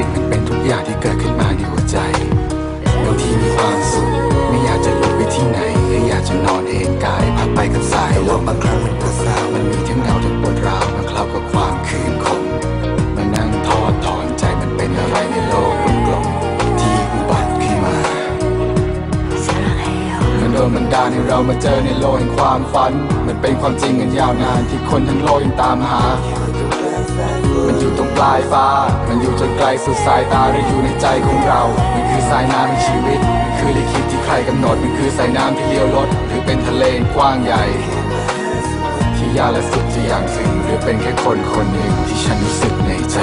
สินเป็นทุกอย่างที่เกิดขึ้นมาในหัวใจบางทีมีความสุขไม่อยากจะลุกไปที่ไหนแค่อยากจะนอนเองกายพักไปกับสายลมบางครั้งมันปวดร้าวมันมีทั้งเงาทั้งปวดร้าวมาเคลาากับความคืนคมมันนั่งทอดถอนใจมันเป็นอะไรในโลกกลมที่อุบัติขึ้นมามันโดนมันดาให้เรามาเจอในโลกแห่งความฝัน มันเป็นความจริงอันยาวนานที่คนทั้งโลกยังตามหา อยู่ตรงปลายฟ้า มันอยู่จนไกลสุดสายตาหรืออยู่ในใจของเรา มันคือสายน้ำในชีวิต มันคือลิขิตที่ใครกำหนด มันคือสายน้ำที่เลี้ยวลด หรือเป็นทะเลกว้างใหญ่ ที่ยาวและสุดที่อย่างซึ้งหรือเป็นแค่คนคนหนึ่งที่ฉันรู้สึกในใจ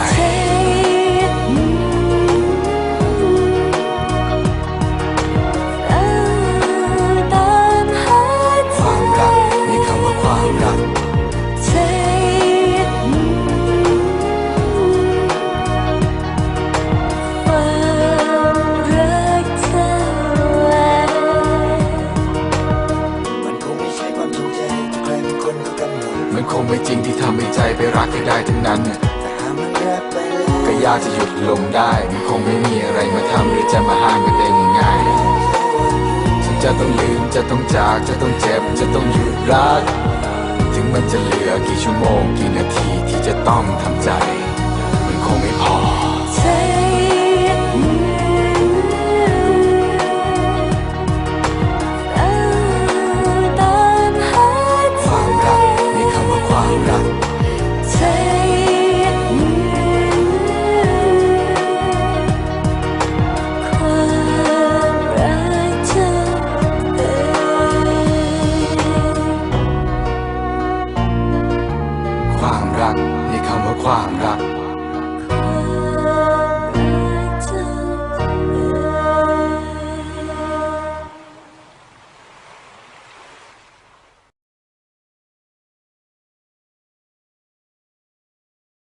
มันคงไม่จริงที่ทำให้ใจไปรักใครได้ทั้งนั้นน่ะก็ยากจะหยุดลงได้ มันคงไม่มีอะไรมาทำหรือจะมาห้ามกันได้ง่ายๆฉันจะต้องลืมจะต้องจากจะต้องเจ็บจะต้องหยุดรัก ถึงมันจะเหลือกี่ชั่วโมงกี่นาทีที่จะต้องทำใจ 怎么夸呀？